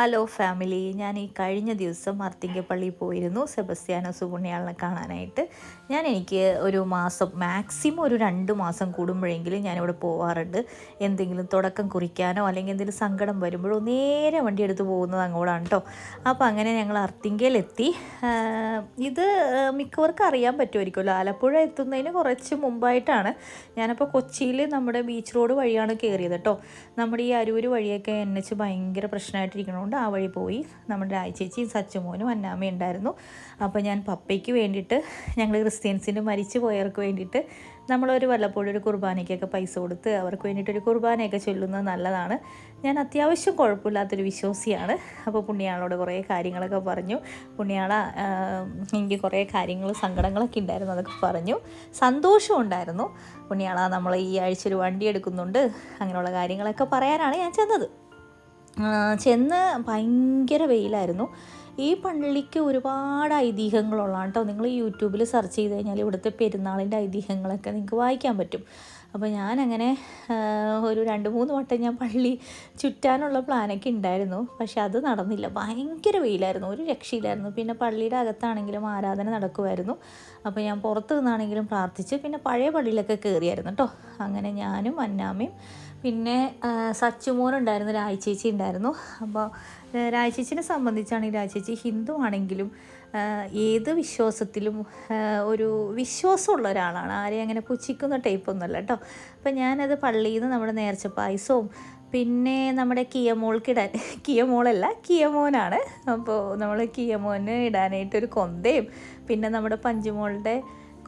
Hello family ഞാൻ ഈ കഴിഞ്ഞ ദിവസം മർത്തിങ്കപ്പള്ളിയിൽ പോയിരുന്നു. സെബസ്ത്യാനോസ് പുണ്യാളിനെ കാണാനായിട്ട്. ഞാൻ എനിക്ക് ഒരു മാസം മാക്സിമം ഒരു രണ്ട് മാസം കൂടുമ്പോഴെങ്കിലും ഞാനിവിടെ പോവാറുണ്ട്. എന്തെങ്കിലും തുടക്കം കുറിക്കാനോ അല്ലെങ്കിൽ എന്തെങ്കിലും സങ്കടം വരുമ്പോഴോ നേരെ വണ്ടി എടുത്ത് പോകുന്നത് അങ്ങോട്ടാണ് കേട്ടോ അപ്പോൾ അങ്ങനെ ഞങ്ങൾ അർത്തിങ്കയിലെത്തി ഇത് മിക്കവർക്കും അറിയാൻ പറ്റുമായിരിക്കുമല്ലോ. ആലപ്പുഴ എത്തുന്നതിന് കുറച്ച് മുമ്പായിട്ടാണ് ഞാനപ്പോൾ കൊച്ചിയിൽ നമ്മുടെ ബീച്ച് റോഡ് വഴിയാണ് കയറിയത് കേട്ടോ നമ്മുടെ ഈ അരൂർ വഴിയൊക്കെ എൻ എച്ച് ഭയങ്കര പ്രശ്നമായിട്ടിരിക്കണതുകൊണ്ട് ആ വഴി പോയി. നമ്മുടെ രാജേച്ചിയും സച്ചുമോനും അന്നാമ്മയും ഉണ്ടായിരുന്നു. അപ്പോൾ ഞാൻ പപ്പയ്ക്ക് വേണ്ടിയിട്ട് ഞങ്ങൾ ക്രിസ്ത്യൻസിന് മരിച്ചു പോയവർക്ക് വേണ്ടിയിട്ട് നമ്മളൊരു വല്ലപ്പോഴും ഒരു കുർബാനയ്ക്കൊക്കെ പൈസ കൊടുത്ത് അവർക്ക് വേണ്ടിയിട്ടൊരു കുർബാനയൊക്കെ ചൊല്ലുന്നത് നല്ലതാണ്. ഞാൻ അത്യാവശ്യം കുഴപ്പമില്ലാത്തൊരു വിശ്വാസിയാണ്. അപ്പോൾ പുണ്യാളോട് കുറേ കാര്യങ്ങളൊക്കെ പറഞ്ഞു. പുണ്യാള എനിക്ക് കുറേ കാര്യങ്ങൾ സങ്കടങ്ങളൊക്കെ ഉണ്ടായിരുന്നു അതൊക്കെ പറഞ്ഞു. സന്തോഷം ഉണ്ടായിരുന്നു. പുണ്യാള നമ്മൾ ഈ ആഴ്ച ഒരു വണ്ടി എടുക്കുന്നുണ്ട്. അങ്ങനെയുള്ള കാര്യങ്ങളൊക്കെ പറയാനാണ് ഞാൻ ചെന്നത്. ചെന്ന് ഭയങ്കര വെയിലായിരുന്നു. ഈ പള്ളിക്ക് ഒരുപാട് ഐതിഹ്യങ്ങളുള്ളതാണ് കേട്ടോ. നിങ്ങൾ യൂട്യൂബിൽ സെർച്ച് ചെയ്ത് കഴിഞ്ഞാൽ ഇവിടുത്തെ പെരുന്നാളിന്റെ ഐതിഹ്യങ്ങളൊക്കെ നിങ്ങൾക്ക് വായിക്കാൻ പറ്റും. അപ്പോൾ ഞാനങ്ങനെ ഒരു രണ്ട് മൂന്ന് വട്ടം ഞാൻ പള്ളി ചുറ്റാനുള്ള പ്ലാനൊക്കെ ഉണ്ടായിരുന്നു. പക്ഷെ അത് നടന്നില്ല. ഭയങ്കര വെയിലായിരുന്നു. ഒരു രക്ഷയില്ലായിരുന്നു. പിന്നെ പള്ളിയുടെ അകത്താണെങ്കിലും ആരാധന നടക്കുമായിരുന്നു. അപ്പോൾ ഞാൻ പുറത്തു നിന്നാണെങ്കിലും പ്രാർത്ഥിച്ച് പിന്നെ പഴയ പള്ളിയിലൊക്കെ കയറിയായിരുന്നു കേട്ടോ. അങ്ങനെ ഞാനും അന്നാമ്മയും പിന്നെ സച്ചുമോനുണ്ടായിരുന്നു സച്ചുമോനുണ്ടായിരുന്നു രായ്ചേച്ചി ഉണ്ടായിരുന്നു. അപ്പോൾ രായ്ചേച്ചിനെ സംബന്ധിച്ചാണെങ്കിൽ രാജേച്ചി ഹിന്ദു ആണെങ്കിലും ഏത് വിശ്വാസത്തിലും ഒരു വിശ്വാസമുള്ള ഒരാളാണ്. ആരെയും അങ്ങനെ പുച്ഛിക്കുന്ന ടൈപ്പൊന്നുമല്ല കേട്ടോ. അപ്പം ഞാനത് പള്ളിയിൽ നിന്ന് നമ്മുടെ നേർച്ച പായസവും പിന്നെ നമ്മുടെ കിയമോൾക്കിടാൻ കിയമോളല്ല കിയമോനാണ്. അപ്പോൾ നമ്മൾ കിയമോന് ഇടാനായിട്ടൊരു കൊന്തയും പിന്നെ നമ്മുടെ പഞ്ചുമോളുടെ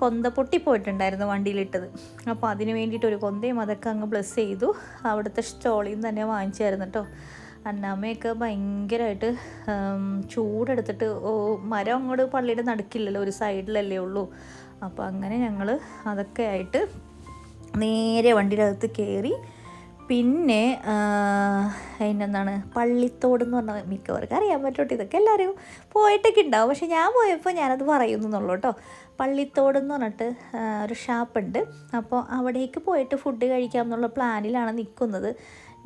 കൊന്ത പൊട്ടിപ്പോയിട്ടുണ്ടായിരുന്നു വണ്ടിയിലിട്ടത്. അപ്പോൾ അതിന് വേണ്ടിയിട്ട് ഒരു കൊന്തയും അതൊക്കെ അങ്ങ് ബ്ലസ് ചെയ്തു. അവിടുത്തെ സ്റ്റോളിൽ നിന്ന് തന്നെ വാങ്ങിച്ചായിരുന്നു കേട്ടോ. അന്നാമ്മയൊക്കെ ഭയങ്കരമായിട്ട് ചൂടെടുത്തിട്ട് ഓ മരം അങ്ങോട്ട് പള്ളിയുടെ നടക്കില്ലല്ലോ ഒരു സൈഡിലല്ലേ ഉള്ളൂ. അപ്പോൾ അങ്ങനെ ഞങ്ങൾ അതൊക്കെ ആയിട്ട് നേരെ വണ്ടിയുടെ അകത്ത് കയറി പിന്നെ അതിനെന്താണ് പള്ളിത്തോട് എന്ന് പറഞ്ഞാൽ മിക്കവർക്കും അറിയാൻ പറ്റോട്ടെ ഇതൊക്കെ എല്ലാവരും പോയിട്ടൊക്കെ ഉണ്ടാവും. പക്ഷെ ഞാൻ പോയപ്പോൾ ഞാനത് പറയുന്നു എന്നുള്ളൂ കേട്ടോ. പള്ളിത്തോട് എന്ന് പറഞ്ഞിട്ട് ഒരു ഷാപ്പുണ്ട്. അപ്പോൾ അവിടേക്ക് പോയിട്ട് ഫുഡ് കഴിക്കാം എന്നുള്ള പ്ലാനിലാണ് നിൽക്കുന്നത്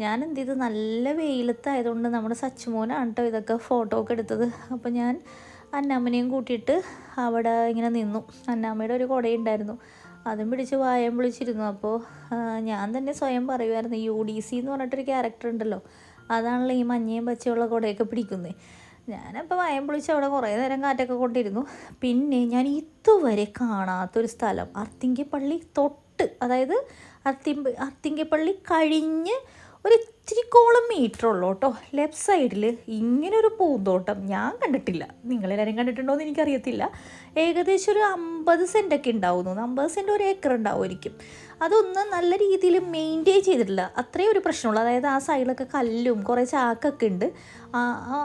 ഞാൻ എന്ത് ചെയ്തു നല്ല വെയിലത്തായതുകൊണ്ട് നമ്മുടെ സച്ചുമോനാണ് കേട്ടോ ഇതൊക്കെ ഫോട്ടോ ഒക്കെ എടുത്തത്. അപ്പോൾ ഞാൻ അന്നാമ്മനെയും കൂട്ടിയിട്ട് അവിടെ ഇങ്ങനെ നിന്നു. അന്നാമ്മയുടെ ഒരു കുടയുണ്ടായിരുന്നു. അതും പിടിച്ച് വായം വിളിച്ചിരുന്നു. അപ്പോൾ ഞാൻ തന്നെ സ്വയം പറയുമായിരുന്നു യു ഡി സി എന്ന് പറഞ്ഞിട്ടൊരു ക്യാരക്ടർ ഉണ്ടല്ലോ. അതാണല്ലോ ഈ മഞ്ഞയും പച്ചയുള്ള കുടയൊക്കെ പിടിക്കുന്നത് ഞാനപ്പോൾ വായം പൊളിച്ച് അവിടെ കുറേ നേരം കാറ്റൊക്കെ കൊണ്ടിരുന്നു. പിന്നെ ഞാൻ ഇതുവരെ കാണാത്തൊരു സ്ഥലം അർത്തിങ്കപ്പള്ളി തൊട്ട് അതായത് അർത്തിമ്പ അർത്തിങ്കപ്പള്ളി കഴിഞ്ഞ് ഒരു ഇത്തിരിക്കോളം മീറ്റർ ഉള്ളൂ കേട്ടോ. ലെഫ്റ്റ് സൈഡിൽ ഇങ്ങനെ ഒരു പൂന്തോട്ടം ഞാൻ കണ്ടിട്ടില്ല. നിങ്ങളെല്ലാവരും കണ്ടിട്ടുണ്ടോ എന്ന് എനിക്കറിയത്തില്ല. ഏകദേശം ഒരു അമ്പത് സെന്റൊക്കെ ഉണ്ടാവുന്നു. അമ്പത് സെന്റ് ഒരു ഏക്കർ ഉണ്ടാവുമായിരിക്കും. അതൊന്നും നല്ല രീതിയിൽ മെയിന്റെയിൻ ചെയ്തിട്ടില്ല. അത്രയും ഒരു പ്രശ്നമുള്ളൂ. അതായത് ആ സൈഡിലൊക്കെ കല്ലും കുറേ ചാക്കൊക്കെ ഉണ്ട്.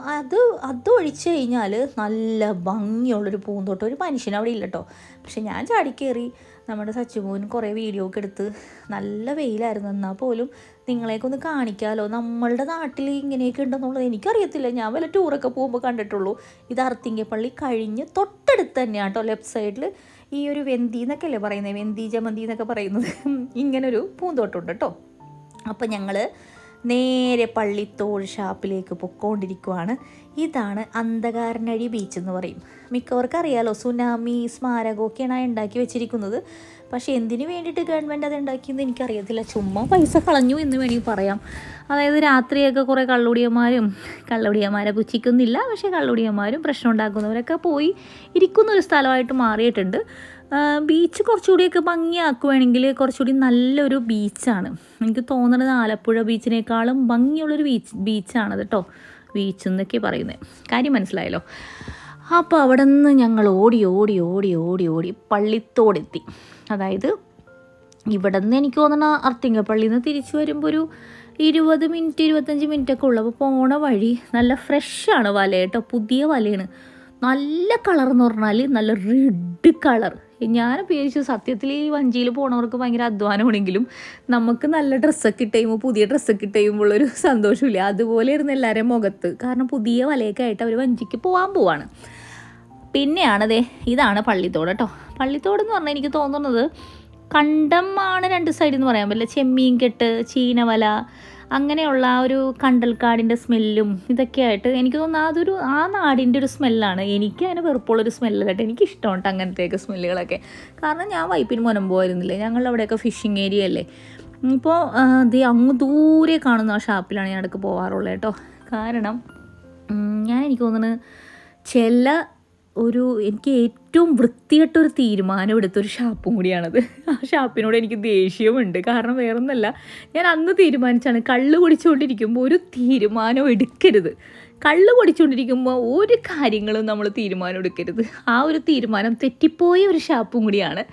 അത് അത് ഒഴിച്ച് കഴിഞ്ഞാൽ നല്ല ഭംഗിയുള്ളൊരു പൂന്തോട്ടം. ഒരു മനുഷ്യൻ അവിടെ ഇല്ല കേട്ടോ. പക്ഷെ ഞാൻ ചാടിക്കേറി നമ്മുടെ സച്ചുമോൻ കുറേ വീഡിയോ ഒക്കെ എടുത്ത് നല്ല വെയിലായിരുന്നു. എന്നാൽ പോലും നിങ്ങളെയൊക്കെ ഒന്ന് കാണിക്കാമല്ലോ നമ്മളുടെ നാട്ടിൽ ഇങ്ങനെയൊക്കെ ഉണ്ടെന്നുള്ളത് എനിക്കറിയത്തില്ല. ഞാൻ വല്ല ടൂറൊക്കെ പോകുമ്പോൾ കണ്ടിട്ടുള്ളൂ. ഇത് അർത്തിങ്കപ്പള്ളി കഴിഞ്ഞ് തൊട്ടടുത്ത് തന്നെയാണ് കേട്ടോ ലെഫ്റ്റ് സൈഡിൽ ഈ ഒരു വെന്തി എന്നൊക്കെ അല്ലേ പറയുന്നത് വെന്തി ജമന്തി എന്നൊക്കെ പറയുന്നത്. ഇങ്ങനൊരു പൂന്തോട്ടമുണ്ട് കേട്ടോ. അപ്പം ഞങ്ങൾ നേരെ പള്ളിത്തോൾ ഷാപ്പിലേക്ക് പൊക്കോണ്ടിരിക്കുവാണ്. ഇതാണ് അന്ധകാരനഴി ബീച്ച് എന്ന് പറയും. മിക്കവർക്കും അറിയാലോ സുനാമി സ്മാരകമൊക്കെയാണ് ഉണ്ടാക്കി വെച്ചിരിക്കുന്നത്. പക്ഷേ എന്തിനു വേണ്ടിയിട്ട് ഗവൺമെന്റ് അത് ഉണ്ടാക്കിയെന്ന് എനിക്കറിയത്തില്ല. ചുമ്മാ പൈസ കളഞ്ഞു എന്ന് വേണമെങ്കിൽ പറയാം. അതായത് രാത്രിയൊക്കെ കുറേ കള്ളുടിയന്മാരും കള്ളുടിയന്മാരെ പുച്ഛിക്കുന്നില്ല. പക്ഷേ കള്ളുടിയന്മാരും പ്രശ്നം ഉണ്ടാക്കുന്നവരൊക്കെ പോയി ഇരിക്കുന്ന ഒരു സ്ഥലമായിട്ട് മാറിയിട്ടുണ്ട്. ബീച്ച് കുറച്ചുകൂടിയൊക്കെ ഭംഗിയാക്കുവാണെങ്കിൽ കുറച്ചുകൂടി നല്ലൊരു ബീച്ചാണ് എനിക്ക് തോന്നുന്നത് ആലപ്പുഴ ബീച്ചിനേക്കാളും ഭംഗിയുള്ളൊരു ബീച്ച് ബീച്ചാണത് കേട്ടോ ബീച്ച് എന്നൊക്കെ പറയുന്നത് കാര്യം മനസ്സിലായല്ലോ? അപ്പോൾ അവിടെ നിന്ന് ഞങ്ങൾ ഓടി ഓടി ഓടി ഓടി ഓടി പള്ളിത്തോടെത്തി. അതായത് ഇവിടെ നിന്ന് എനിക്ക് തോന്നണ അർത്തിങ്കപ്പള്ളിയിൽ നിന്ന് തിരിച്ചു വരുമ്പോൾ ഒരു ഇരുപത് മിനിറ്റ് ഇരുപത്തഞ്ച് മിനിറ്റ് ഒക്കെ ഉള്ളു. അപ്പോൾ പോണ വഴി നല്ല ഫ്രഷാണ് വല കേട്ടോ പുതിയ വലയാണ്. നല്ല കളർ എന്ന് പറഞ്ഞാൽ നല്ല റെഡ് കളർ ഞാൻ വിചാരിച്ചു സത്യത്തിൽ ഈ വഞ്ചിയിൽ പോണവർക്ക് ഭയങ്കര അധ്വാനമാണെങ്കിലും നമുക്ക് നല്ല ഡ്രസ്സൊക്കെ ഇട്ട് പുതിയ ഡ്രസ്സൊക്കെ ഇട്ട് ഒരു സന്തോഷമില്ല. അതുപോലെ ഇരുന്ന് എല്ലാവരെയും മുഖത്ത്. കാരണം പുതിയ വലയൊക്കെ ആയിട്ട് അവർ വഞ്ചിക്ക് പോകാൻ പോവാണ്. പിന്നെയാണ് ഇതാണ് പള്ളിത്തോട് കേട്ടോ. പള്ളിത്തോട് എന്ന് പറഞ്ഞാൽ എനിക്ക് തോന്നുന്നത് കണ്ടമാണ് രണ്ട് സൈഡിൽ എന്ന് പറയാൻ പറ്റില്ല. ചെമ്മീൻ കെട്ട് ചീനവല അങ്ങനെയുള്ള ആ ഒരു കണ്ടൽക്കാടിന്റെ സ്മെല്ലും ഇതൊക്കെ ആയിട്ട് എനിക്ക് തോന്നുന്നു അതൊരു ആ നാടിന്റെ ഒരു സ്മെല്ലാണ്. എനിക്ക് അതിന് വെറുപ്പുള്ളൊരു സ്മെല്ല് കേട്ടോ എനിക്ക് ഇഷ്ടമുണ്ട് അങ്ങനത്തെയൊക്കെ സ്മെല്ലുകളൊക്കെ. കാരണം ഞാൻ വൈപ്പിന് മുനം പോയിരുന്നില്ലേ? ഞങ്ങളുടെ അവിടെയൊക്കെ ഫിഷിങ് ഏരിയ അല്ലേ? ഇപ്പോൾ ദേ അങ്ങ് ദൂരെ കാണുന്ന ആ ഷാപ്പിലാണ് ഞാൻ ഇടയ്ക്ക് പോകാറുള്ളത് കേട്ടോ. കാരണം ഞാൻ എനിക്ക് തോന്നുന്നത് ചില ഒരു എനിക്ക് ഏറ്റവും വൃത്തികെട്ടൊരു തീരുമാനം എടുത്തൊരു ഷാപ്പും കൂടിയാണത്. ആ ഷാപ്പിനോട് എനിക്ക് ദേഷ്യവുമുണ്ട്. കാരണം വേറൊന്നല്ല ഞാൻ അന്ന് തീരുമാനിച്ചാണ് കള്ള് കുടിച്ചുകൊണ്ടിരിക്കുമ്പോൾ ഒരു തീരുമാനം എടുക്കരുത്. കള്ള് കുടിച്ചുകൊണ്ടിരിക്കുമ്പോൾ ഒരു കാര്യങ്ങളും നമ്മൾ തീരുമാനം എടുക്കരുത്. ആ ഒരു തീരുമാനം തെറ്റിപ്പോയ ഒരു ഷാപ്പും കൂടിയാണ്.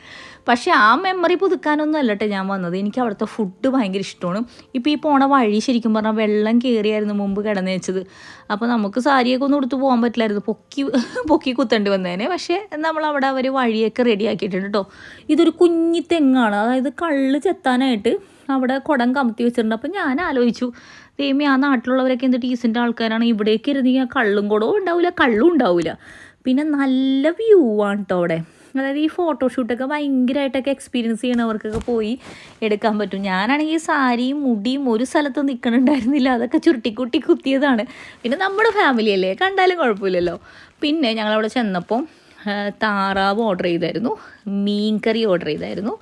പക്ഷേ ആ മെമ്മറി പുതുക്കാനൊന്നും അല്ലട്ടെ ഞാൻ വന്നത്. എനിക്ക് അവിടുത്തെ ഫുഡ് ഭയങ്കര ഇഷ്ടമാണ്. ഇപ്പോൾ ഈ പോണ വഴി ശരിക്കും പറഞ്ഞാൽ വെള്ളം കയറിയായിരുന്നു മുമ്പ് കിടന്നു വെച്ചത്. അപ്പോൾ നമുക്ക് സാരിയൊക്കെ ഒന്നും എടുത്ത് പോകാൻ പറ്റില്ലായിരുന്നു. പൊക്കി പൊക്കി കുത്തേണ്ടി വന്നേനെ. പക്ഷേ നമ്മൾ അവിടെ അവർ വഴിയൊക്കെ റെഡിയാക്കിയിട്ടുണ്ട് കേട്ടോ ഇതൊരു കുഞ്ഞി തെങ്ങാണ്. അതായത് കള്ള് ചെത്താനായിട്ട് അവിടെ കുടം കമത്തി വെച്ചിട്ടുണ്ട്. അപ്പോൾ ഞാൻ ആലോചിച്ചു ദൈവമേ ആ നാട്ടിലുള്ളവരൊക്കെ എന്ത് ഡീസന്റ് ആൾക്കാരാണ്. ഇവിടേക്ക് ഇരുന്നെങ്കിൽ കള്ളും കുടവും ഉണ്ടാവില്ല കള്ളും ഉണ്ടാവില്ല പിന്നെ നല്ല വ്യൂ ആണ് കേട്ടോ അവിടെ. അതായത് ഈ ഫോട്ടോഷൂട്ടൊക്കെ ഭയങ്കരമായിട്ടൊക്കെ എക്സ്പീരിയൻസ് ചെയ്യണവർക്കൊക്കെ പോയി എടുക്കാൻ പറ്റും. ഞാനാണെങ്കിൽ സാരിയും മുടിയും ഒരു സ്ഥലത്ത് നിൽക്കണുണ്ടായിരുന്നില്ല അതൊക്കെ ചുരുട്ടിക്കുട്ടി കുത്തിയതാണ്. പിന്നെ നമ്മുടെ ഫാമിലി അല്ലേ? കണ്ടാലും കുഴപ്പമില്ലല്ലോ. പിന്നെ ഞങ്ങളവിടെ ചെന്നപ്പോൾ താറാവ് ഓർഡർ ചെയ്തായിരുന്നു. മീൻ കറി ഓർഡർ ചെയ്തായിരുന്നു.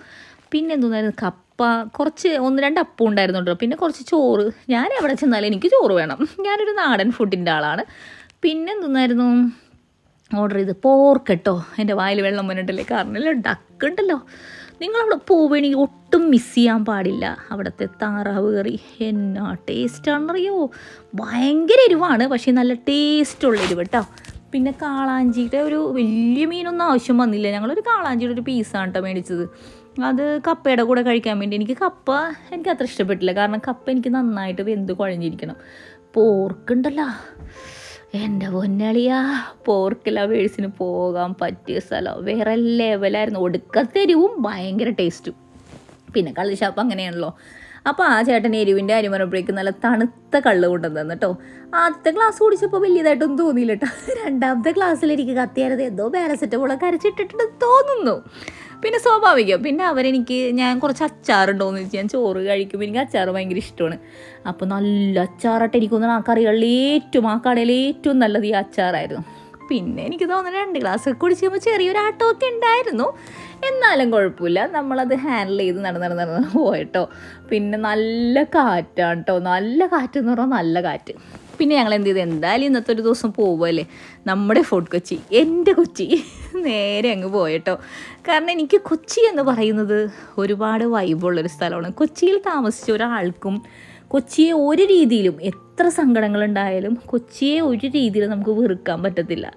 പിന്നെ എന്തോന്നായിരുന്നു? കപ്പ കുറച്ച് ഒന്ന് രണ്ട് അപ്പം ഉണ്ടായിരുന്നു കേട്ടോ പിന്നെ കുറച്ച് ചോറ്. ഞാൻ എവിടെ ചെന്നാലും എനിക്ക് ചോറ് വേണം. ഞാനൊരു നാടൻ ഫുഡിന്റെ ആളാണ്. പിന്നെ എന്തോന്നായിരുന്നു? ഓർഡർ ചെയ്ത് പോർക്ക് കേട്ടോ എന്റെ വായിൽ വെള്ളം വന്നിട്ടില്ലേ കാരണം ഡക്ക് ഉണ്ടല്ലോ നിങ്ങളവിടെ പോവുകയാണെങ്കിൽ ഒട്ടും മിസ് ചെയ്യാൻ പാടില്ല. അവിടുത്തെ താറാവ് കറി എന്നാ ടേസ്റ്റാണെന്നറിയോ ഭയങ്കര എരിവാണ് പക്ഷേ നല്ല ടേസ്റ്റുള്ള എരിവ് കേട്ടോ. പിന്നെ കാളാഞ്ചിയുടെ ഒരു വലിയ മീനൊന്നും ആവശ്യം വന്നില്ല. ഞങ്ങളൊരു കാളാഞ്ചിയുടെ ഒരു പീസാണ് കേട്ടോ മേടിച്ചത്. അത് കപ്പയുടെ കൂടെ കഴിക്കാൻ വേണ്ടി. എനിക്ക് കപ്പ എനിക്ക് അത്ര ഇഷ്ടപ്പെട്ടില്ല. കാരണം കപ്പ എനിക്ക് നന്നായിട്ട് വെന്ത് കുഴഞ്ഞിരിക്കണം. പോർക്കുണ്ടല്ലോ. എന്റെ പൊന്നളിയാ പോർക്ക് ലവേഴ്സിന് പോകാൻ പറ്റിയ സ്ഥലം. വേറെ ലെവലായിരുന്നു ഒടുക്കത്തെരിവും ഭയങ്കര ടേസ്റ്റും പിന്നെ കള്ളിഷാപ്പ് അങ്ങനെയാണല്ലോ. അപ്പോൾ ആ ചേട്ടൻ എരിവിന്റെ അരി നല്ല തണുത്ത കള്ള് കൊണ്ടുവന്നു കേട്ടോ ആദ്യത്തെ ഗ്ലാസ് കുടിച്ചപ്പോൾ വലിയതായിട്ടൊന്നും തോന്നിയില്ല കേട്ടോ രണ്ടാമത്തെ ഗ്ലാസ്സിൽ എനിക്ക് കത്തിയാരത് എന്തോ പാരസെറ്റമോളൊക്കെ അരച്ചിട്ടിട്ടുണ്ട് തോന്നുന്നു. പിന്നെ സ്വാഭാവികം. പിന്നെ അവരെനിക്ക് ഞാൻ കുറച്ച് അച്ചാറുണ്ടോയെന്ന് വെച്ചാൽ ഞാൻ ചോറ് കഴിക്കുമ്പോൾ എനിക്ക് അച്ചാർ ഭയങ്കര ഇഷ്ടമാണ്. അപ്പോൾ നല്ല അച്ചാറായിട്ട് എനിക്ക് തോന്നുന്നു ആ കറികളിൽ ഏറ്റവും ആ കടയിൽ ഏറ്റവും നല്ലത് ഈ അച്ചാറായിരുന്നു. പിന്നെ എനിക്ക് തോന്നുന്നു രണ്ട് ഗ്ലാസ് കുടിച്ച് കഴിയുമ്പോൾ ചെറിയൊരു ആട്ടമൊക്കെ ഉണ്ടായിരുന്നു. എന്നാലും കുഴപ്പമില്ല. നമ്മളത് ഹാൻഡിൽ ചെയ്ത് നടന്ന് നടന്ന് നടന്ന് പോയിട്ടോ. പിന്നെ നല്ല കാറ്റാണ് കേട്ടോ നല്ല കാറ്റ് എന്ന് പറഞ്ഞാൽ നല്ല കാറ്റ്. പിന്നെ ഞങ്ങൾ എന്ത് ചെയ്തു എന്തായാലും ഇന്നത്തെ ഒരു ദിവസം പോവുമല്ലേ നമ്മുടെ ഫോർട്ട് കൊച്ചി എന്റെ കൊച്ചി. നേരെ അങ്ങ് പോയട്ടോ. കാരണം എനിക്ക് കൊച്ചി എന്ന് പറയുന്നത് ഒരുപാട് വൈബുള്ളൊരു സ്ഥലമാണ്. കൊച്ചിയിൽ താമസിച്ച ഒരാൾക്കും കൊച്ചിയെ ഒരു രീതിയിലും എത്ര സങ്കടങ്ങളുണ്ടായാലും കൊച്ചിയെ ഒരു രീതിയിലും നമുക്ക് വെറുക്കാൻ പറ്റത്തില്ല.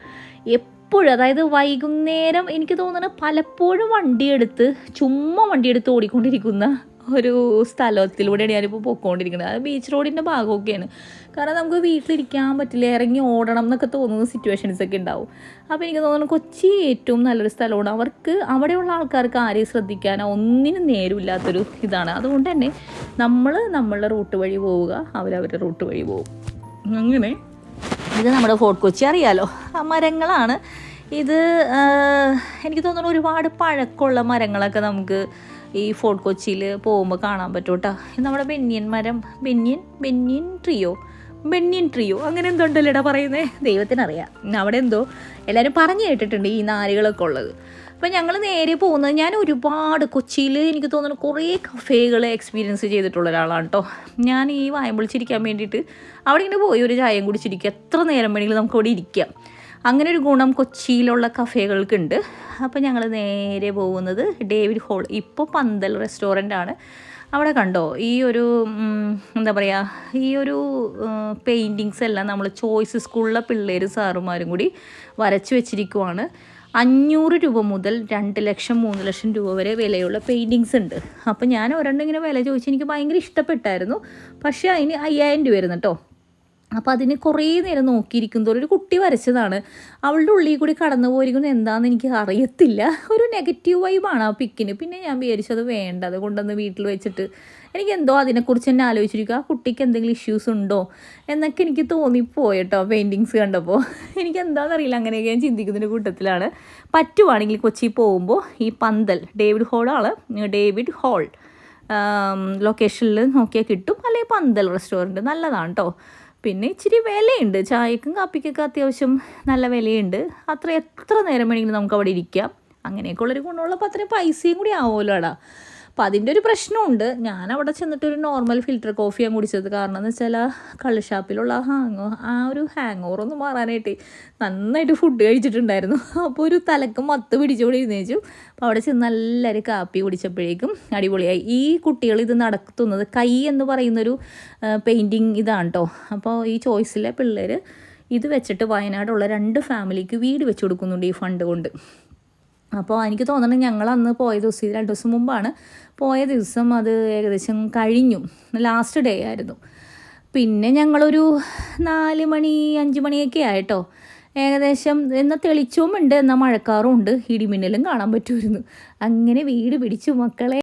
എപ്പോഴും അതായത് വൈകുന്നേരം എനിക്ക് തോന്നുന്നത് പലപ്പോഴും വണ്ടിയെടുത്ത് ചുമ്മാ വണ്ടിയെടുത്ത് ഓടിക്കൊണ്ടിരിക്കുന്ന ഒരു സ്ഥലത്തിലൂടെയാണ് ഞാനിപ്പോൾ പോയിക്കൊണ്ടിരിക്കുന്നത് അത് ബീച്ച് റോഡിന്റെ ഭാഗമൊക്കെയാണ്. കാരണം നമുക്ക് വീട്ടിലിരിക്കാൻ പറ്റില്ല ഇറങ്ങി ഓടണം എന്നൊക്കെ തോന്നുന്ന സിറ്റുവേഷൻസ് ഒക്കെ ഉണ്ടാവും. അപ്പോൾ എനിക്ക് തോന്നുന്നു കൊച്ചി ഏറ്റവും നല്ലൊരു സ്ഥലമാണ്. അവർക്ക് അവിടെയുള്ള ആൾക്കാർക്ക് ആരെയും ശ്രദ്ധിക്കാനോ ഒന്നിനും നേരമില്ലാത്തൊരു ഇതാണ്. അതുകൊണ്ട് തന്നെ നമ്മൾ നമ്മളുടെ റൂട്ട് വഴി പോവുക അവരവരുടെ റൂട്ട് വഴി പോകും അങ്ങനെ ഇത് നമ്മുടെ ഫോർട്ട് കൊച്ചി അറിയാലോ. ആ മരങ്ങളാണ്. ഇത് എനിക്ക് തോന്നുന്നു ഒരുപാട് പഴക്കമുള്ള മരങ്ങളൊക്കെ നമുക്ക് ഈ ഫോർട്ട് കൊച്ചിയിൽ പോകുമ്പോൾ കാണാൻ പറ്റും കേട്ടോ നമ്മുടെ ബെന്യൻ മരം. ബെന്യൻ ബെന്യൻ ട്രിയോ ബെന്യൻ ട്രിയോ അങ്ങനെ എന്തോ ഉണ്ടല്ലേടാ പറയുന്നത് ദൈവത്തിനറിയാം. അവിടെ എന്തോ എല്ലാവരും പറഞ്ഞു കേട്ടിട്ടുണ്ട് ഈ നാരുകളൊക്കെ ഉള്ളത്. അപ്പം ഞങ്ങൾ നേരെ പോകുന്നത് ഞാൻ ഒരുപാട് കൊച്ചിയിൽ എനിക്ക് തോന്നുന്നു കുറേ കഫേകൾ എക്സ്പീരിയൻസ് ചെയ്തിട്ടുള്ള ഒരാളാണ് കേട്ടോ ഞാൻ ഈ വായം വിളിച്ചിരിക്കാൻ വേണ്ടിയിട്ട് അവിടെ ഇങ്ങനെ പോയി ഒരു ചായയും കുടിച്ചിരിക്കുക. എത്ര നേരം വേണമെങ്കിലും നമുക്ക് അവിടെ ഇരിക്കാം. അങ്ങനെ ഒരു ഗുണം കൊച്ചിയിലുള്ള കഫേകൾക്കുണ്ട്. അപ്പോൾ ഞങ്ങൾ നേരെ പോകുന്നത് ഡേവിഡ് ഹോൾ ഇപ്പോൾ പന്തൽ റെസ്റ്റോറന്റ് ആണ്. അവിടെ കണ്ടോ ഈ ഒരു എന്താ പറയുക ഈ ഒരു പെയിന്റിങ്സ് എല്ലാം നമ്മൾ ചോയ്സ് സ്കൂളിലെ പിള്ളേരും സാറുമാരും കൂടി വരച്ച് വെച്ചിരിക്കുവാണ്. അഞ്ഞൂറ് രൂപ മുതൽ രണ്ട് ലക്ഷം മൂന്ന് ലക്ഷം രൂപ വരെ വിലയുള്ള പെയിന്റിങ്സ് ഉണ്ട്. അപ്പോൾ ഞാൻ ഒരെണ്ണം ഇങ്ങനെ വില ചോദിച്ച് എനിക്ക് ഭയങ്കര ഇഷ്ടപ്പെട്ടായിരുന്നു. പക്ഷേ അതിന് അയ്യായിരം രൂപ വരുന്നു കേട്ടോ. അപ്പോൾ അതിനെ കുറേ നേരം നോക്കിയിരിക്കും ഒരു കുട്ടി വരച്ചതാണ്. അവളുടെ ഉള്ളിൽ കൂടി കടന്നു പോയിരിക്കുന്നത് എന്താണെന്ന് എനിക്ക് അറിയത്തില്ല. ഒരു നെഗറ്റീവ് വൈബാണ് ആ പിക്കിന് പിന്നെ ഞാൻ വിചാരിച്ചു അത് വേണ്ട. അത് കൊണ്ടുവന്ന് വീട്ടിൽ വെച്ചിട്ട് എനിക്ക് എന്തോ അതിനെക്കുറിച്ച് തന്നെ ആലോചിച്ചിരിക്കും. ആ കുട്ടിക്ക് എന്തെങ്കിലും ഇഷ്യൂസ് ഉണ്ടോ? എന്നൊക്കെ എനിക്ക് തോന്നിപ്പോയിട്ടോ പെയിന്റിങ്സ് കണ്ടപ്പോൾ എനിക്ക് എന്താണെന്നറിയില്ല അങ്ങനെയൊക്കെ ഞാൻ ചിന്തിക്കുന്നതിന്റെ കൂട്ടത്തിലാണ്. പറ്റുവാണെങ്കിൽ കൊച്ചി പോകുമ്പോൾ ഈ പന്തൽ ഡേവിഡ് ഹോളാണ് ഡേവിഡ് ഹോൾ ലൊക്കേഷനിൽ നോക്കിയാൽ കിട്ടും. അല്ലെങ്കിൽ പന്തൽ റെസ്റ്റോറന്റ് നല്ലതാണ് കേട്ടോ പിന്നെ ഇച്ചിരി വിലയുണ്ട്. ചായക്കും കാപ്പിക്കൊക്കെ അത്യാവശ്യം നല്ല വിലയുണ്ട്. അത്ര എത്ര നേരം വേണമെങ്കിലും നമുക്ക് അവിടെ ഇരിക്കാം. അങ്ങനെയൊക്കെ ഉള്ളൊരു ഗുണമുള്ളപ്പോൾ അത്രയും പൈസയും കൂടി ആവുമല്ലോ അടാ അപ്പോൾ അതിന്റെ ഒരു പ്രശ്നമുണ്ട്. ഞാൻ അവിടെ ചെന്നിട്ട് ഒരു നോർമൽ ഫിൽറ്റർ കോഫിയാണ് കുടിച്ചത്. കാരണം എന്ന് വെച്ചാൽ കള്ളുഷാപ്പിലുള്ള ഹാങ് ആ ഒരു ഹാങ് ഒന്ന് മാറാനായിട്ട് നന്നായിട്ട് ഫുഡ് കഴിച്ചിട്ടുണ്ടായിരുന്നു. അപ്പോൾ ഒരു തലക്ക് മത്ത് പിടിച്ചുകൂടി ഇരുന്നേച്ചു അപ്പോൾ അവിടെ ചെന്ന് നല്ലൊരു കാപ്പി കുടിച്ചപ്പോഴേക്കും അടിപൊളിയായി. ഈ കുട്ടികൾ ഇത് നടത്തുന്നത് കൈ എന്ന് പറയുന്നൊരു പെയിന്റിങ് ഇതാണ് കേട്ടോ അപ്പോൾ ഈ ചോയ്സിലെ പിള്ളേർ ഇത് വെച്ചിട്ട് വയനാടുള്ള രണ്ട് ഫാമിലിക്ക് വീട് വെച്ച് കൊടുക്കുന്നുണ്ട് ഈ ഫണ്ട് കൊണ്ട്. അപ്പോൾ എനിക്ക് തോന്നുന്നത് ഞങ്ങൾ അന്ന് പോയ ദിവസം രണ്ട് ദിവസം മുമ്പാണ് പോയ ദിവസം അത് ഏകദേശം കഴിഞ്ഞു. ലാസ്റ്റ് ഡേ ആയിരുന്നു. പിന്നെ ഞങ്ങളൊരു നാല് മണി അഞ്ച് മണിയൊക്കെ ആയിട്ടോ. ഏകദേശം എന്നാൽ തെളിച്ചവും ഉണ്ട് എന്നാൽ മഴക്കാറും ഉണ്ട് ഇടിമിന്നലും കാണാൻ പറ്റുമായിരുന്നു. അങ്ങനെ വീട് പിടിച്ചു മക്കളെ.